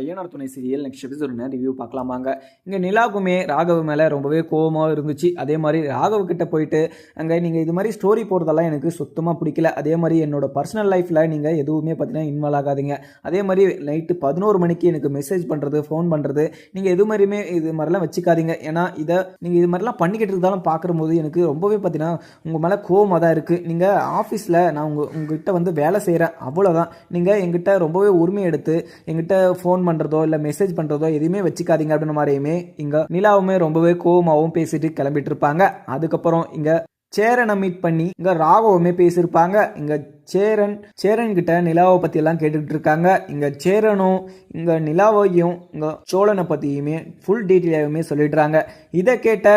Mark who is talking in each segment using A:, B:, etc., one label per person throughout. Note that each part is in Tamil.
A: ஐயனார் துணை சீரியல் நெக்ஸ்ட் எபிசோடுன்னு ரிவ்யூ பார்க்கலாமாங்க? இங்கே நிலாவுக்குமே ராகவ் மேலே ரொம்பவே கோவமாக இருந்துச்சு. அதே மாதிரி ராகவ் கிட்ட போயிட்டு அங்கே நீங்கள் இது மாதிரி ஸ்டோரி போடுறதெல்லாம் எனக்கு சுத்தமாக பிடிக்கல. அதே மாதிரி என்னோட பர்சனல் லைஃப்பில் நீங்கள் எதுவுமே பார்த்தீங்கன்னா இன்வால்வ் ஆகாதீங்க. அதே மாதிரி நைட்டு பதினோரு மணிக்கு எனக்கு மெசேஜ் பண்ணுறது ஃபோன் பண்ணுறது நீங்கள் எது மாதிரியுமே இது மாதிரிலாம் வச்சுக்காதீங்க. ஏன்னா இதை நீங்கள் இது மாதிரிலாம் பண்ணிக்கிட்டு இருந்தாலும் பார்க்கும்போது எனக்கு ரொம்பவே பார்த்தீங்கன்னா உங்கள் மேலே கோவமாக தான் இருக்குது நீங்கள் ஆஃபீஸில் நான் உங்கள் உங்ககிட்ட வந்து வேலை செய்கிறேன் அவ்வளோதான் நீங்கள் எங்கிட்ட ரொம்பவே உரிமை எடுத்து எங்கிட்ட ஃபோன் ஃபோன் பண்ணுறதோ இல்லை மெசேஜ் பண்ணுறதோ எதுவுமே வச்சுக்காதீங்க அப்படின்ற மாதிரியுமே இங்கே நிலாவுமே ரொம்பவே கோவமாகவும் பேசிட்டு கிளம்பிட்டு இருப்பாங்க அதுக்கப்புறம் இங்கே சேரனை மீட் பண்ணி இங்கே ராகவுமே பேசியிருப்பாங்க. இங்கே சேரன் சேரன் கிட்ட நிலாவை பற்றியெல்லாம் கேட்டுக்கிட்டு இருக்காங்க இங்கே சேரனும் இங்கே நிலாவையும் இங்கே சோழனை பற்றியுமே ஃபுல் டீட்டெயிலாகவுமே சொல்லிடுறாங்க. இதை கேட்ட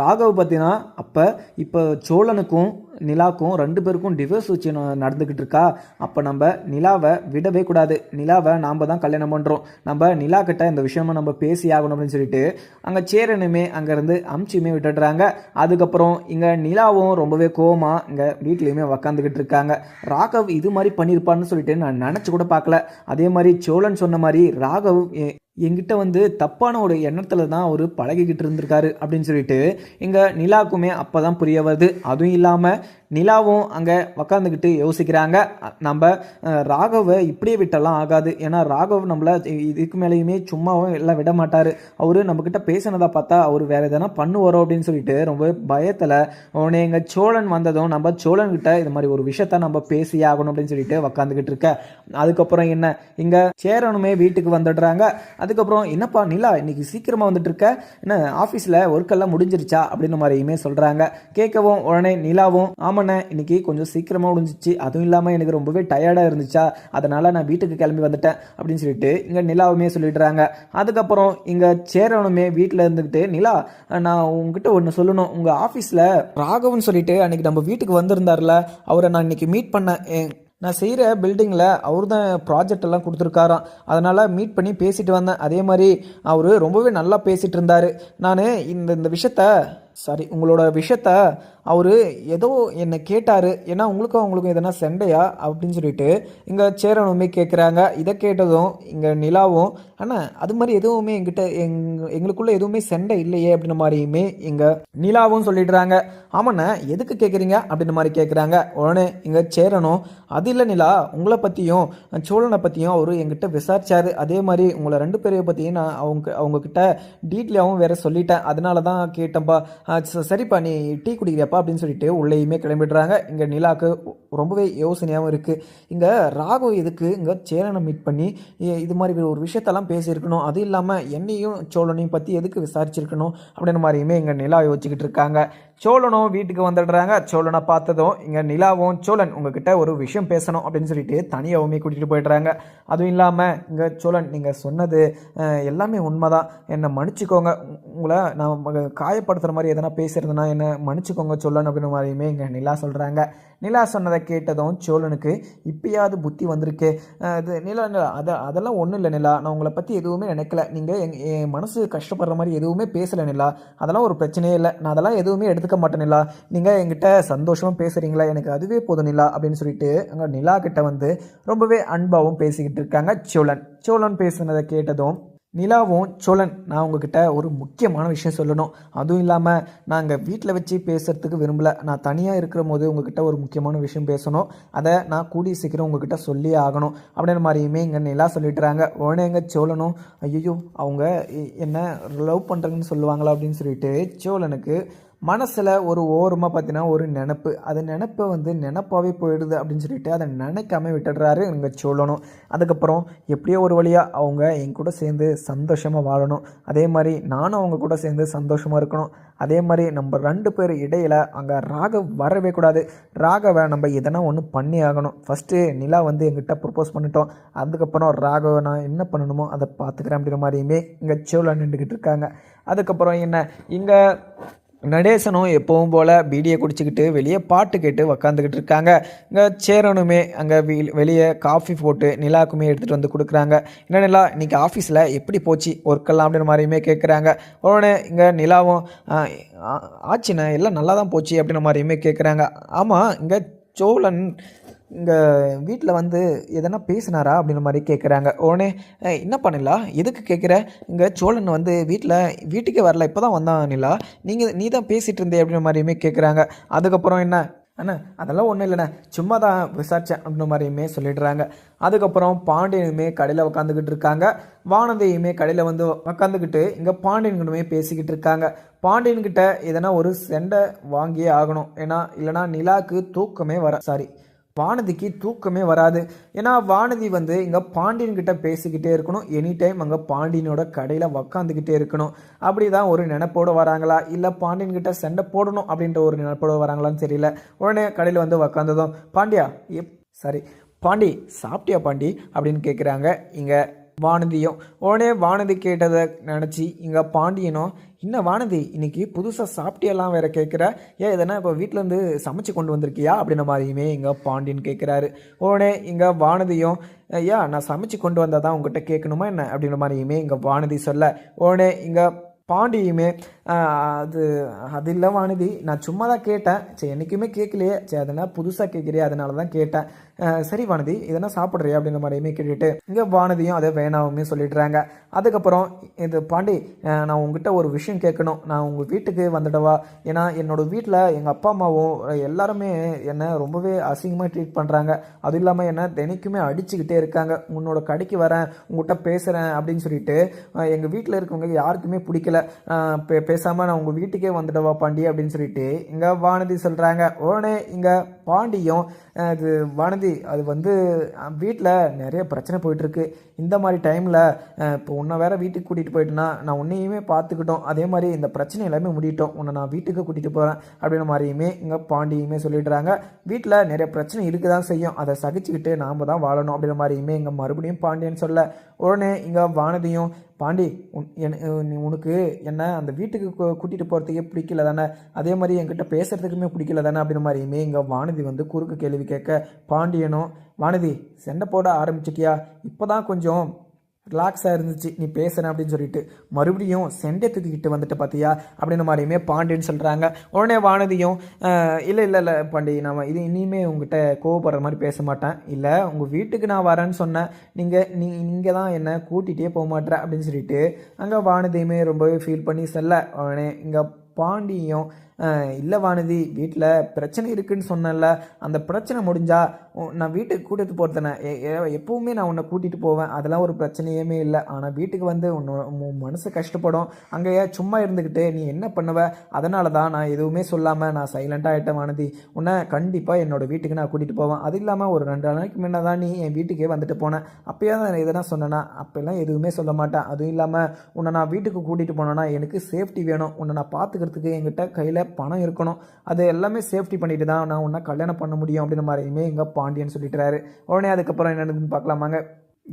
A: ராகவ் பார்த்தீங்கன்னா அப்போ இப்போ சோழனுக்கும் நிலாக்கும் ரெண்டு பேருக்கும் டிவோர்ஸ் வச்சு நடந்துக்கிட்டு இருக்கா? அப்போ நம்ம நிலாவை விடவே கூடாது. நிலாவை நாம் தான் கல்யாணம் பண்ணுறோம் நம்ம நிலா கிட்ட இந்த விஷயமா நம்ம பேசி ஆகணும் அப்படின்னு சொல்லிட்டு அங்கே சேரனுமே அங்கேருந்து அமுச்சியுமே விட்டுடுறாங்க. அதுக்கப்புறம் இங்கே நிலாவும் ரொம்பவே கோவமாக இங்கே வீட்லேயுமே உக்காந்துக்கிட்டு இருக்காங்க. ராகவ் இது மாதிரி பண்ணியிருப்பான்னு சொல்லிட்டு நான் நினச்சி கூட பார்க்கல. அதே மாதிரி சோழன் சொன்ன மாதிரி ராகவ் எங்கிட்ட வந்து தப்பான ஒரு எண்ணத்தில் தான் அவர் பழகிக்கிட்டு இருந்திருக்காரு அப்படின்னு சொல்லிட்டு எங்கள் நிலாக்குமே அப்போ தான் புரிய வருது. அதுவும் இல்லாமல் நிலாவும் அங்கே உக்காந்துக்கிட்டு யோசிக்கிறாங்க. நம்ம ராகவை இப்படியே விட்டெல்லாம் ஆகாது. ஏன்னா ராகவ் நம்மளை இதுக்கு மேலேயுமே சும்மாவும் எல்லாம் விட மாட்டார். அவர் நம்மக்கிட்ட பேசினதை பார்த்தா அவர் வேறு எதனா பண்ணுவாரோ அப்படின்னு சொல்லிட்டு ரொம்ப பயத்தில் உடனே எங்கள் சோழன் வந்ததும் நம்ம சோழன்கிட்ட இது மாதிரி ஒரு விஷயத்த நம்ம பேசி ஆகணும் அப்படின்னு சொல்லிட்டு உக்காந்துக்கிட்டு இருக்க. அதுக்கப்புறம் என்ன? இங்கே சேரனுமே வீட்டுக்கு வந்துடுறாங்க. அதுக்கப்புறம் என்னப்பா நிலா இன்னைக்கு சீக்கிரமாக வந்துட்டு இருக்க? என்ன ஆஃபீஸில் ஒர்க்கெல்லாம் முடிஞ்சிருச்சா? அப்படின்னு மாதிரியுமே சொல்கிறாங்க கேட்கவும் உடனே நிலாவும் ஆமாம் ஆமாண்ணே இன்னைக்கு கொஞ்சம் சீக்கிரமாக முடிஞ்சிச்சு. அதுவும் இல்லாமல் எனக்கு ரொம்பவே டயர்டாக இருந்துச்சா? அதனால் நான் வீட்டுக்கு கிளம்பி வந்துட்டேன் அப்படின்னு சொல்லிட்டு இங்கே நிலாவுமே சொல்லிடுறாங்க. அதுக்கப்புறம் இங்கே சேரவனுமே வீட்டில் இருந்துக்கிட்டு நிலா நான் உங்ககிட்ட ஒன்று சொல்லணும். உங்கள் ஆஃபீஸில் ராகவன் சொல்லிட்டு அன்றைக்கி நம்ம வீட்டுக்கு வந்திருந்தார்ல அவரை நான் இன்னைக்கு மீட் பண்ணேன். என் நான் செய்கிற பில்டிங்கில் அவர் தான் ப்ராஜெக்ட் எல்லாம் கொடுத்துருக்காராம். அதனால் மீட் பண்ணி பேசிட்டு வந்தேன். அதே மாதிரி அவர் ரொம்பவே நல்லா பேசிகிட்டு இருந்தார். நான் இந்த இந்த விஷயத்த சாரி உங்களோட விஷயத்த அவர் ஏதோ என்னை கேட்டார். ஏன்னா உங்களுக்கும் அவங்களுக்கும் எதனா சண்டையா? அப்படின்னு சொல்லிட்டு இங்கே சேரனுமே கேட்குறாங்க இதை கேட்டதும் இங்கே நிலாவும் ஆனால் அது மாதிரி எதுவுமே எங்கிட்ட எங் எங்களுக்குள்ளே எதுவுமே சண்டை இல்லையே அப்படின்ற மாதிரியுமே இங்கே நிலாவும் சொல்லிடுறாங்க. ஆமாண்ணே எதுக்கு கேட்குறீங்க அப்படின்ற மாதிரி கேட்குறாங்க உடனே இங்கே சேரனும் அது இல்லை நிலா உங்களை பற்றியும் சோழனை பற்றியும் அவர் எங்கிட்ட விசாரிச்சார். அதே மாதிரி உங்களை ரெண்டு பேரையும் பற்றியும் நான் அவங்க அவங்கக்கிட்ட டீட்டெயிலாகவும் வேற சொல்லிட்டேன். அதனால தான் கேட்டேன்ப்பா சரிப்பா நீ டீ குடிக்கிறியாப்பா அப்படின்னு சொல்லிட்டு உள்ளேயுமே கிளம்பிடுறாங்க. இங்கே நிலாக்கு ரொம்பவே யோசனையாகவும் இருக்குது இங்கே ராகு எதுக்கு இங்கே சேரனை மீட் பண்ணி இது மாதிரி ஒரு விஷயத்தெல்லாம் பேசியிருக்கணும். அது இல்லாமல் என்னையும் சோழனையும் பற்றி எதுக்கு விசாரிச்சிருக்கணும்? அப்படின்ற மாதிரியுமே இங்கே நிலா யோசிச்சுக்கிட்டு இருக்காங்க. சோழனும் வீட்டுக்கு வந்துடுறாங்க. சோழனை பார்த்ததும் இங்கே நிலாவும் சோழன் உங்ககிட்ட ஒரு விஷயம் பேசணும் அப்படின்னு சொல்லிட்டு தனியாகவுமே கூட்டிகிட்டு போயிடுறாங்க. அதுவும் இல்லாமல் இங்கே சோழன் நீங்கள் சொன்னது எல்லாமே எல்லாமே உண்மைதான். என்னை மன்னிச்சுக்கோங்க. உங்களை நான் காயப்படுத்துகிற மாதிரி எதனா பேசுறதுனா என்னை மன்னிச்சுக்கோங்க சோழன் அப்படின்ற மாதிரியுமே இங்கே நிலா சொல்கிறாங்க நிலா சொன்னதை கேட்டதும் சோழனுக்கு இப்பயாவது புத்தி வந்திருக்கு. அது இது நிலா நிலா அதை அதெல்லாம் ஒன்றும் இல்லை நிலா. நான் உங்களை பற்றி எதுவுமே நினைக்கல. நீங்கள் எங் என் மனசு கஷ்டப்படுற மாதிரி எதுவுமே பேசலை நிலா. அதெல்லாம் ஒரு பிரச்சனையே இல்லை. நான் அதெல்லாம் எதுவுமே எடுத்துக்க மாட்டேன் நிலா. நீங்கள் என்கிட்ட சந்தோஷமாக பேசுகிறீங்களா எனக்கு அதுவே போதும் நிலா அப்படின்னு சொல்லிட்டு அங்கே நிலா கிட்ட வந்து ரொம்பவே அன்பாகவும் பேசிக்கிட்டு இருக்காங்க சோழன். சோழன் பேசுனதை கேட்டதும் நிலாவும் சோழன் நான் உங்ககிட்ட ஒரு முக்கியமான விஷயம் சொல்லணும். அதுவும் இல்லாமல் நாங்கள் வீட்டில் வச்சு பேசுகிறதுக்கு விரும்பல. நான் தனியாக இருக்கிற போது உங்ககிட்ட ஒரு முக்கியமான விஷயம் பேசணும். அதை நான் கூடிய சீக்கிரம் உங்ககிட்ட சொல்லியே ஆகணும். அப்படின்ற மாதிரியுமே இங்கே நிலா சொல்லிட்டுறாங்க. உடனே எங்கே சோழனும் ஐயோ அவங்க என்ன லவ் பண்ணுறேங்கன்னு சொல்லுவாங்களா அப்படின்னு சொல்லிட்டு சோழனுக்கு மனசில் ஒரு ஓரமாக பார்த்தீங்கன்னா ஒரு நினப்பு. அது நினப்பை வந்து நினப்பாகவே போயிடுது அப்படின்னு சொல்லிட்டு அதை நினைக்காம விட்டுடுறாரு இங்கே சொல்லணும் அதுக்கப்புறம் எப்படியோ ஒரு வழியாக அவங்க என் கூட சேர்ந்து சந்தோஷமாக வாழணும். அதே மாதிரி நானும் அவங்க கூட சேர்ந்து சந்தோஷமாக இருக்கணும். அதே மாதிரி நம்ம ரெண்டு பேர் இடையில் அங்கே ராகவ் வரவே கூடாது. ராகவை நம்ம எதனா ஒன்று பண்ணி ஆகணும். ஃபஸ்ட்டு நிலா வந்து எங்கிட்ட ப்ரப்போஸ் பண்ணிட்டோம். அதுக்கப்புறம் ராகவை நான் என்ன பண்ணணுமோ அதை பார்த்துக்கிறேன் அப்படின்ற மாதிரியுமே இங்கே சோழ நின்றுக்கிட்டு இருக்காங்க. அதுக்கப்புறம் என்ன? இங்கே நடேசனும் எப்பவும் போல் பீடியை குடிச்சிக்கிட்டு வெளியே பாட்டு கேட்டு உக்காந்துக்கிட்டு இருக்காங்க. இங்கே சேரனுமே அங்கே வெளியே காஃபி போட்டு நிலாக்குமே எடுத்துகிட்டு வந்து கொடுக்குறாங்க. என்ன நிலா இன்றைக்கி ஆஃபீஸில் எப்படி போச்சு? ஒர்க்கெல்லாம் அப்படின்ற மாதிரியுமே கேட்குறாங்க உடனே இங்கே நிலாவும் "ஆ, ஆச்சுண்ணே எல்லாம் நல்லா தான் போச்சு அப்படின்ற மாதிரியுமே கேட்குறாங்க ஆமாம் இங்கே சோழன் இங்கே வீட்டில் வந்து எதனா பேசினாரா அப்படின்ற மாதிரி கேட்குறாங்க உடனே என்ன பண்ணிலா எதுக்கு கேட்குற இங்கே சோழன் வந்து வீட்டில் வீட்டுக்கே வரல. இப்போ தான் வந்தான் நிலா. நீங்கள் நீ தான் பேசிகிட்டு இருந்தே அப்படின்ற மாதிரியுமே கேட்குறாங்க அதுக்கப்புறம் என்ன? அண்ணா அதெல்லாம் ஒன்றும் இல்லைண்ணே. சும்மா தான் விசாரித்தேன் அப்படின்ற மாதிரியுமே சொல்லிடுறாங்க. அதுக்கப்புறம் பாண்டியனுமே கடையில் உட்காந்துக்கிட்டு இருக்காங்க. வானதியுமே கடையில் வந்து உக்காந்துக்கிட்டு இங்கே பாண்டியன்கிட்டமே பேசிக்கிட்டு இருக்காங்க. பாண்டியன்கிட்ட எதனா ஒரு செண்டை வாங்கியே ஆகணும். ஏன்னா இல்லைனா நிலாக்கு தூக்கமே வர சாரி வானதிக்கு தூக்கமே வராது. ஏன்னா வானதி வந்து இங்கே பாண்டியன்கிட்ட பேசிக்கிட்டே இருக்கணும். எனி டைம் அங்கே பாண்டியனோட கடையில் உக்காந்துக்கிட்டே இருக்கணும். அப்படி தான் ஒரு நினைப்போடு வராங்களா? இல்லை பாண்டியன்கிட்ட சண்டை போடணும் அப்படின்ற ஒரு நினைப்போடு வராங்களான்னு தெரியல. உடனே கடையில் வந்து உக்காந்ததும் பாண்டியா எப் சாரி பாண்டி சாப்பிட்டியா பாண்டி? அப்படின்னு கேட்குறாங்க இங்கே வானதியும். உடனே வானதி கேட்டதை நினச்சி இங்கே பாண்டியனும் என்ன வானதி இன்னைக்கு புதுசாக சாப்பிட்டியெல்லாம் வேற கேட்குற ஏன் எதனா இப்போ வீட்டிலேருந்து சமைச்சு கொண்டு வந்திருக்கியா? அப்படின்ற மாதிரியுமே இங்கே பாண்டியன் கேட்குறாரு உடனே இங்கே வானதியும் ஐயா நான் சமைச்சு கொண்டு வந்தால் தான் உங்ககிட்ட கேட்கணுமா என்ன? அப்படின்ற மாதிரியுமே இங்கே வானதி சொல்ல. உடனே இங்கே பாண்டியுமே அது அது இல்லை வானதி நான் சும்மா தான் கேட்டேன். சரி என்றைக்குமே கேட்கலையே. சரி அதனால் புதுசாக கேட்குறியே அதனால தான் கேட்டேன் சரி வானதி இதெல்லாம் சாப்பிட்றியா அப்படின்ற மாதிரியுமே கேட்டுட்டு இங்கே வானதியும் அதை வேணாவுமே சொல்லிடுறாங்க. அதுக்கப்புறம் இது பாண்டி நான் உங்ககிட்ட ஒரு விஷயம் கேட்கணும். நான் உங்கள் வீட்டுக்கு வந்துடவா? ஏன்னா என்னோட வீட்டில் எங்கள் அப்பா அம்மாவும் எல்லாருமே என்னை ரொம்பவே அசிங்கமாக ட்ரீட் பண்ணுறாங்க அதுவும் இல்லாமல் என்னை தினைக்குமே அடிச்சுக்கிட்டே இருக்காங்க. உன்னோட கடைக்கு வரேன் உங்ககிட்ட பேசுகிறேன் அப்படின்னு சொல்லிட்டு எங்கள் வீட்டில் இருக்கவங்க யாருக்குமே பிடிக்கல. பே பேசாமல் நான் உங்கள் வீட்டுக்கே வந்துட்டவா பாண்டி அப்படின்னு சொல்லிட்டு இங்கே வானதி சொல்கிறாங்க உடனே இங்கே பாண்டியும் அது வானதி அது வந்து வீட்டில் நிறைய பிரச்சனை போயிட்டுருக்கு. இந்த மாதிரி டைமில் இப்போ உன்னை வேற வீட்டுக்கு கூட்டிகிட்டு போயிட்டுனா நான் உன்னையுமே பார்த்துக்கிட்டோம். அதே மாதிரி இந்த பிரச்சனை எல்லாமே முடியட்டும். உன்னை நான் வீட்டுக்கு கூட்டிகிட்டு போகிறேன் அப்படின்ற மாதிரியுமே இங்கே பாண்டியுமே சொல்லிடுறாங்க. வீட்டில் நிறைய பிரச்சனை இருக்க தான் செய்யும். அதை சகிச்சுக்கிட்டு நாம் தான் வாழணும் அப்படின்ற மாதிரியுமே இங்கே மறுபடியும் பாண்டியன் சொல்ல. உடனே இங்கே வானதியும் பாண்டி உன் உனக்கு என்ன அந்த வீட்டுக்கு கூட்டிகிட்டு போகிறதுக்கே பிடிக்கல தானே அதே மாதிரி என்கிட்ட பேசுகிறதுக்குமே பிடிக்கல தானே அப்படின்ற மாதிரியுமே இங்கே வானதி வந்து குறுக்கு கேள்வி கேட்க பாண்டியனும் வானதி சண்டை போட ஆரம்பிச்சிட்டியா? இப்போ தான் கொஞ்சம் ரிலாக்ஸாக இருந்துச்சு நீ பேசுகிறேன் அப்படின்னு சொல்லிட்டு மறுபடியும் செண்டை தூக்கிக்கிட்டு வந்துட்டு பார்த்தியா அப்படின்ற மாதிரியுமே பாண்டியன்னு சொல்கிறாங்க உடனே வானதியும் இல்லை இல்லை இல்லை பாண்டி நான் இது இனிமே உங்ககிட்ட கோவப்படுற மாதிரி பேச மாட்டேன். இல்லை உங்கள் வீட்டுக்கு நான் வரேன்னு சொன்னேன். நீங்கள் நீ நீங்கள் தான் என்னை கூட்டிகிட்டே போக மாட்டேற அப்படின்னு சொல்லிட்டு அங்கே வானதியுமே ரொம்பவே ஃபீல் பண்ணி செல்ல. உடனே இங்கே பாண்டியும் இல்லை வானதி வீட்டில் பிரச்சனை இருக்குன்னு சொன்னேன்ல அந்த பிரச்சனை முடிஞ்சால் நான் வீட்டுக்கு கூட்டிட்டு போகிறதுனே எப்பவுமே நான் உன்னை கூட்டிகிட்டு போவேன். அதெல்லாம் ஒரு பிரச்சனையுமே இல்லை. ஆனால் வீட்டுக்கு வந்து உன்னோட மனசு கஷ்டப்படும். அங்கேயே சும்மா இருந்துக்கிட்டு நீ என்ன பண்ணுவ? அதனால தான் நான் எதுவுமே சொல்லாமல் நான் சைலண்ட்டாக ஆகிட்டேன் வானதி. உன்னை கண்டிப்பாக என்னோடய வீட்டுக்கு நான் கூட்டிகிட்டு போவேன். அது இல்லாமல் ஒரு ரெண்டு நாளைக்கு முன்னே தான் நீ என் வீட்டுக்கே வந்துட்டு போனேன் அப்போயே தான் எதனா சொன்னேன்னா அப்போல்லாம் எதுவுமே சொல்ல மாட்டேன். அதுவும் இல்லாமல் உன்னை நான் வீட்டுக்கு கூட்டிகிட்டு போனேன்னா எனக்கு சேஃப்டி வேணும். உன்னை நான் பார்த்துக்கிறதுக்கு என்கிட்ட கையில் பணம் இருக்கணும். அது எல்லாமே சேஃப்டி பண்ணிட்டு தான் நான் ஒன்றா கல்யாணம் பண்ண முடியும் அப்படின்ற மாதிரியுமே எங்கள் பாண்டியன் சொல்லிட்டுறாரு. உடனே அதுக்கப்புறம் என்னென்னு பார்க்கலாமாங்க?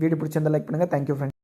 A: வீடியோ பிடிச்சிருந்தா லைக் பண்ணுங்கள் தேங்க்யூ ஃப்ரெண்ட்